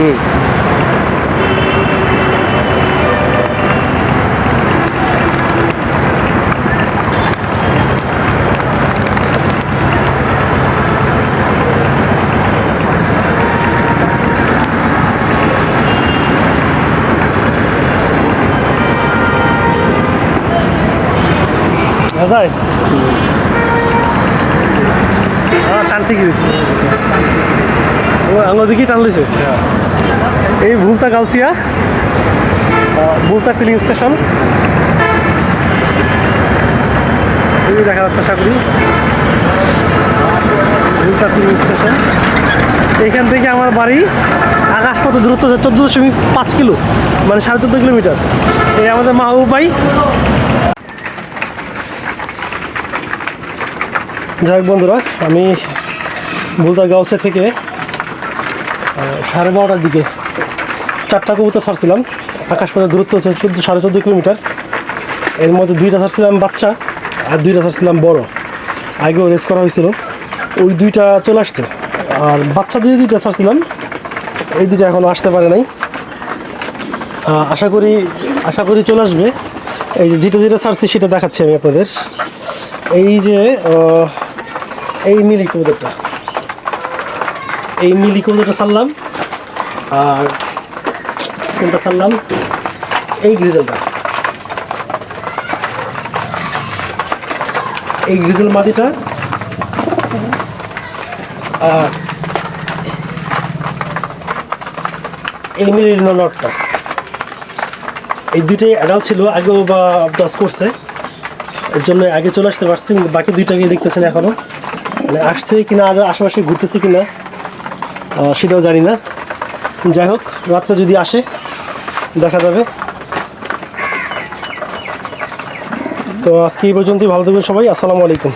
হুম দাদাই হ্যাঁ টান ঠিকই দিচ্ছে ও আঙুল দিকেই টান লইছে এই ভুলতা গাউসিয়া আহ, ভুলতা ফিলিং স্টেশন দেখা যাচ্ছে আশা করি ভুলতা ফিলিং স্টেশন এখান থেকে আমার বাড়ি আকাশপথ দূরত্ব হচ্ছে চোদ্দ দশমিক পাঁচ কিলো মানে সাড়ে চোদ্দ কিলোমিটার। এই আমাদের মাহবুব ভাই। যাই হোক বন্ধুরা আমি বুলদা গাউসে থেকে সাড়ে বারোটার দিকে চারটা কবুতর ছাড়ছিলাম। আকাশপথের দূরত্ব হচ্ছে চোদ্দ, সাড়ে চোদ্দ কিলোমিটার। এর মধ্যে দুইটা ছাড়ছিলাম বাচ্চা আর দুইটা ছাড়ছিলাম বড়। আগেও রেস করা হয়েছিল। ওই দুইটা চলে আসছে। আর বাচ্চা দিয়ে দুইটা ছাড়ছিলাম। এই দুইটা এখনও আসতে পারে নাই। আশা করি আশা করি চলে আসবে। এই যে যেটা যেটা ছাড়ছি সেটা দেখাচ্ছি আমি আপনাদের। এই যে এই মিলি কবুতরটা। এই মিলি কবুতরটা ছাড়লাম, আর কোনটা ছাড়লাম? এই গ্রিজেলটা এই গ্রিজেল মাটিটা, আর এই মিলি নটটা। এই দুইটাই অ্যাডাল্ট ছিল, আগেও বা দশ করছে। এর জন্য আগে চলে আসতে পারছি বাকি দুইটাকে দেখতেছেন এখনও। মানে আসছে কিনা আশেপাশে ঘুরতেছে কিনা সেটাও জানি না। যাই হোক, রাতটা যদি আসে, দেখা যাবে। তো আজকে এই পর্যন্তই, ভালো থাকবেন সবাই, আসসালামু আলাইকুম।